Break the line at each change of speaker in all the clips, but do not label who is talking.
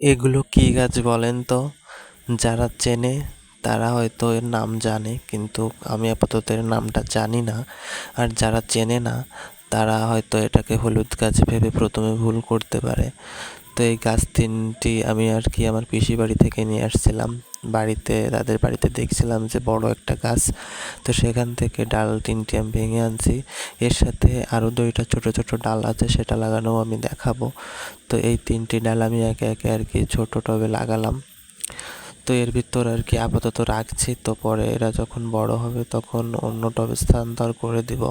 এগুলো কি গাছ বলেন তো? যারা চেনে, তারা হয়তো এর নাম জানে, কিন্তু আমি আপাতত এর নামটা জানি না। আর যারা চেনে না, তারা হয়তো এটাকে হলুদ গাছ ভেবে প্রথমে ভুল করতে পারে। তো এই গাছ তিনটি আমি আর কি আমার পিসি বাড়ি থেকে নিয়ে আসছিলাম। বাড়িতে, তাদের বাড়িতে দেখছিলাম যে বড় একটা গাছ। তো সেখান থেকে ডাল তিনটি আমি ভেঙে আনছি। এর সাথে আরও দুইটা ছোট ছোট ডাল আছে, সেটা লাগানোও আমি দেখাবো। তো এই তিনটি ডাল আমি একে একে আর কি ছোট টবে লাগালাম। তো এর ভিতর আর কি আপাতত রাখছি। তো পরে এরা যখন বড় হবে তখন অন্য টবে স্থানান্তর করে দিব।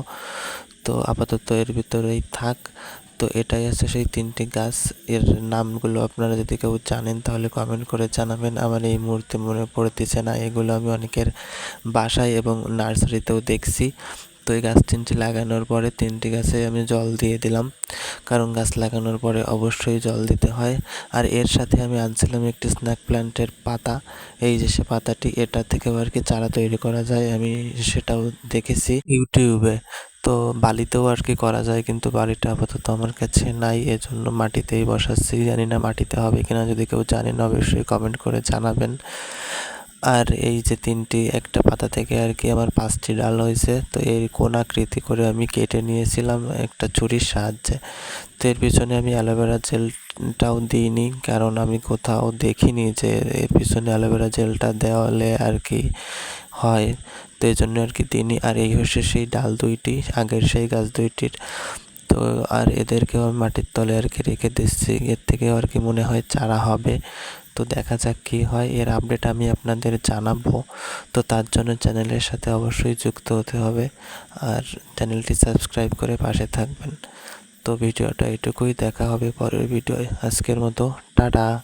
তো আপাতত এর ভিতরেই থাক। তো এটাই আছে সেই তিনটি গাছ। এর নামগুলো আপনারা যদি কেউ জানেন, তাহলে কমেন্ট করে জানাবেন। আমার এই মুহূর্তে মনে পড়তেছে না, এগুলো আমি অনেকের বাসায় এবং নার্সারিতেও দেখছি। তো এই গাছ তিনটি লাগানোর পরে তিনটি গাছে আমি জল দিয়ে দিলাম। কারণ গাছ লাগানোর পরে অবশ্যই জল দিতে হয়। আর এর সাথে আমি আনছিলাম একটি স্ন্যাক প্ল্যান্টের পাতা। এই যে সে পাতাটি, এটা থেকেও আর কি চারা তৈরি করা যায় আমি সেটাও দেখেছি ইউটিউবে। তো বালিতেও আর কি করা যায়, কিন্তু বালিটা আপাতত আমার কাছে নাই, এজন্য মাটিতেই বসাচ্ছি। জানি না মাটিতে হবে কিনা, যদি কেউ জানেন অবশ্যই কমেন্ট করে জানাবেন। আর এই যে তিনটি, একটা পাতা থেকে আর কি আমার পাঁচটি ডাল হয়েছে, তো এই কোনাকৃতি করে আমি কেটে নিয়েছিলাম একটা ছুরির সাহায্যে। তো এর পিছনে আমি অ্যালোভেরা জেলটাও দিইনি, কারণ আমি কোথাও দেখিনি যে এর পিছনে অ্যালোভেরা জেলটা দেওয়ালে আর কি হয়। তো এই জন্য আর কি দিইনি আর এই হচ্ছে সেই ডাল দুইটি, আগের সেই গাছ দুইটির। তো আর এদেরকেও মাটির তলে আর কি রেখে দিচ্ছি। এর থেকেও আর কি মনে হয় চারা হবে। তো দেখা যাক কী হয়। এর আপডেট আমি আপনাদের জানাব। তো তার জন্য চ্যানেলের সাথে অবশ্যই যুক্ত হতে হবে। আর চ্যানেলটি সাবস্ক্রাইব করে পাশে থাকবেন। তো ভিডিওটা এটুকুই। দেখা হবে পরের ভিডিওয়। আজকের মতো। টাটা।